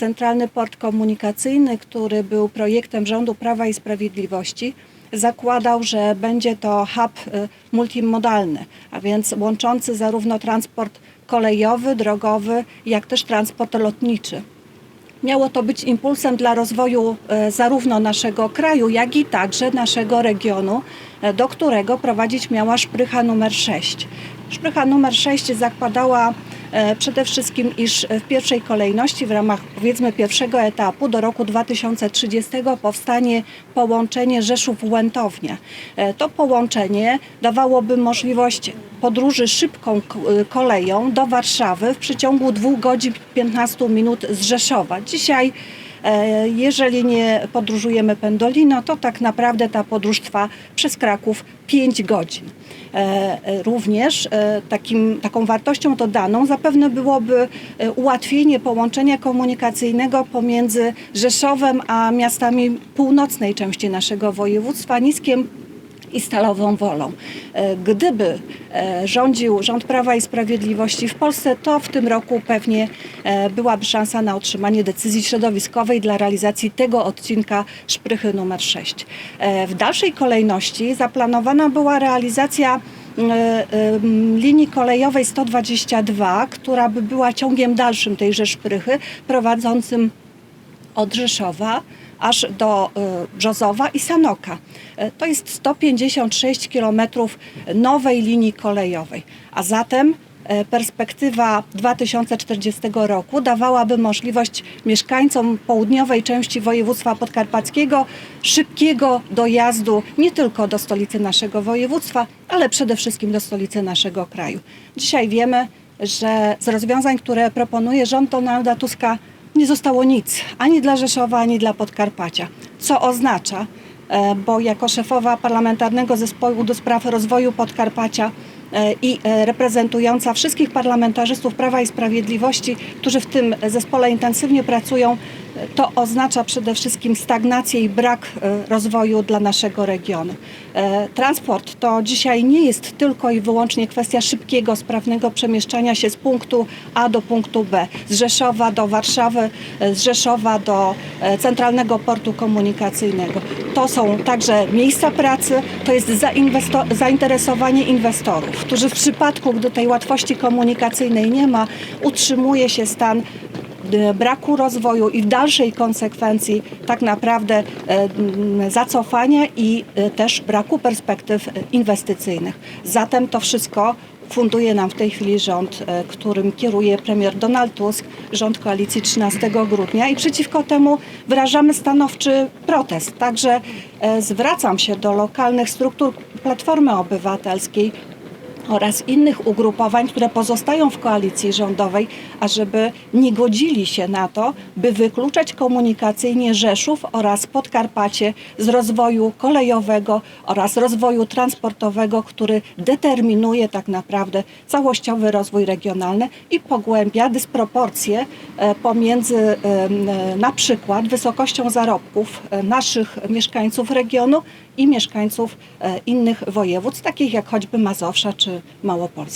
Centralny Port Komunikacyjny, który był projektem rządu Prawa i Sprawiedliwości, zakładał, że będzie to hub y, multimodalny, a więc łączący zarówno transport kolejowy, drogowy, jak też transport lotniczy. Miało to być impulsem dla rozwoju e, zarówno naszego kraju, jak i także naszego regionu, e, do którego prowadzić miała szprycha numer 6. Szprycha numer 6 zakładała przede wszystkim, iż w pierwszej kolejności w ramach powiedzmy pierwszego etapu do roku 2030 powstanie połączenie Rzeszów-Łętownia. E, To połączenie dawałoby możliwość podróży szybką y, koleją do Warszawy w przeciągu 2 godzin 15 minut z Rzeszowa. Dzisiaj e, jeżeli nie podróżujemy pendolino, to tak naprawdę ta podróż trwa przez Kraków 5 godzin. E, e, Również e, takim, taką wartością dodaną zapewne byłoby e, ułatwienie połączenia komunikacyjnego pomiędzy Rzeszowem a miastami północnej części naszego województwa, Niskiem i Stalową Wolą. E, Gdyby e, rządził rząd Prawa i Sprawiedliwości w Polsce, to w tym roku pewnie e, byłaby szansa na otrzymanie decyzji środowiskowej dla realizacji tego odcinka szprychy numer 6. E, W dalszej kolejności zaplanowana była realizacja linii kolejowej 122, która by była ciągiem dalszym tejże szprychy, prowadzącym od Rzeszowa aż do y, Brzozowa i Sanoka. E, To jest 156 km nowej linii kolejowej, a zatem e, perspektywa 2040 roku dawałaby możliwość mieszkańcom południowej części województwa podkarpackiego szybkiego dojazdu nie tylko do stolicy naszego województwa, ale przede wszystkim do stolicy naszego kraju. Dzisiaj wiemy, że z rozwiązań, które proponuje rząd Donalda Tuska, nie zostało nic ani dla Rzeszowa, ani dla Podkarpacia. Co oznacza, e, bo jako szefowa parlamentarnego zespołu do spraw rozwoju Podkarpacia i e, reprezentująca wszystkich parlamentarzystów Prawa i Sprawiedliwości, którzy w tym zespole intensywnie pracują, e, to oznacza przede wszystkim stagnację i brak e, rozwoju dla naszego regionu. E, Transport to dzisiaj nie jest tylko i wyłącznie kwestia szybkiego, sprawnego przemieszczania się z punktu A do punktu B, z Rzeszowa do Warszawy, e, z Rzeszowa do e, Centralnego Portu Komunikacyjnego. To są także miejsca pracy, to jest zainteresowanie inwestorów, którzy w przypadku, gdy tej łatwości komunikacyjnej nie ma, utrzymuje się stan braku rozwoju i w dalszej konsekwencji tak naprawdę e, zacofania i e, też braku perspektyw e, inwestycyjnych. Zatem to wszystko funduje nam w tej chwili rząd, e, którym kieruje premier Donald Tusk, rząd koalicji 13 grudnia i przeciwko temu wyrażamy stanowczy protest. Także e, zwracam się do lokalnych struktur Platformy Obywatelskiej oraz innych ugrupowań, które pozostają w koalicji rządowej, ażeby nie godzili się na to, by wykluczać komunikacyjnie Rzeszów oraz Podkarpacie z rozwoju kolejowego oraz rozwoju transportowego, który determinuje tak naprawdę całościowy rozwój regionalny i pogłębia dysproporcje e, pomiędzy em, e, na przykład wysokością zarobków e, naszych mieszkańców regionu i mieszkańców e, innych województw, takich jak choćby Mazowsza czy mau aporte.